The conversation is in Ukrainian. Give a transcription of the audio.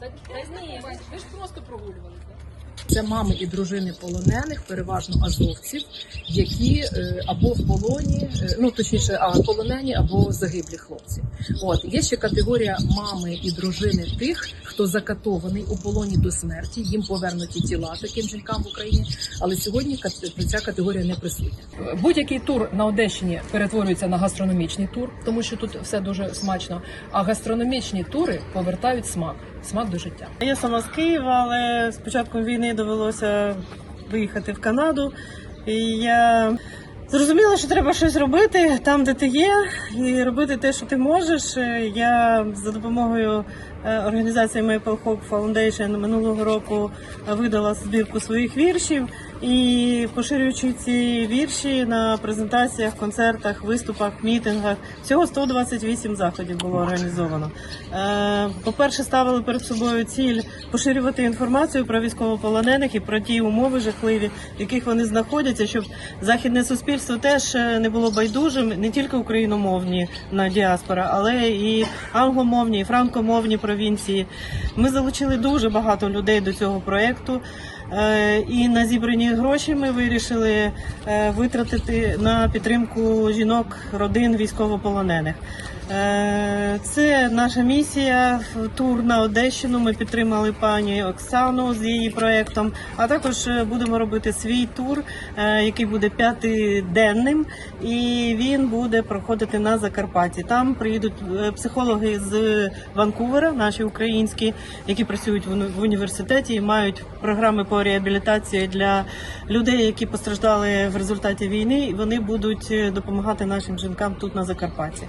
Та ви ж просто прогулювалися. Це мами і дружини полонених, переважно азовців, які е, або в полоні, е, ну точніше, а полонені або загиблі хлопці. От є ще категорія мами і дружини тих, хто закатований у полоні до смерті. Їм повернуті тіла таким жінкам в Україні. Але сьогодні кат- ця категорія не присутня. Будь-який тур на Одещині перетворюється на гастрономічний тур, тому що тут все дуже смачно. А гастрономічні тури повертають смак, смак до життя. Я сама з Києва, але з початком війни довелося виїхати в Канаду. І я зрозуміла, що треба щось робити там, де ти є, і робити те, що ти можеш. Е, Я за допомогою е, організації Maple Hope Foundation минулого року е, видала збірку своїх віршів і поширюючи ці вірші на презентаціях, концертах, виступах, мітингах. Всього 128 заходів було організовано. По-перше, ставили перед собою ціль поширювати інформацію про військовополонених і про ті умови жахливі, в яких вони знаходяться, щоб західне суспільство теж е, не було байдужим, не тільки україномовні на діаспора, але і англомовні, і франкомовні провінції. Ми залучили дуже багато людей до цього проєкту. Е, І на зібрані гроші ми вирішили е, витратити на підтримку жінок, родин військовополонених. Це наша місія. Тур на Одещину. Ми підтримали пані Оксану з її проєктом. А також будемо робити свій тур, який буде п'ятиденним, і він буде проходити на Закарпатті. Там приїдуть е, психологи з Ванкувера, наші українські, які працюють в університеті і мають програми по реабілітації для людей, які постраждали в результаті війни. Вони будуть е, допомагати нашим жінкам тут на Закарпатті.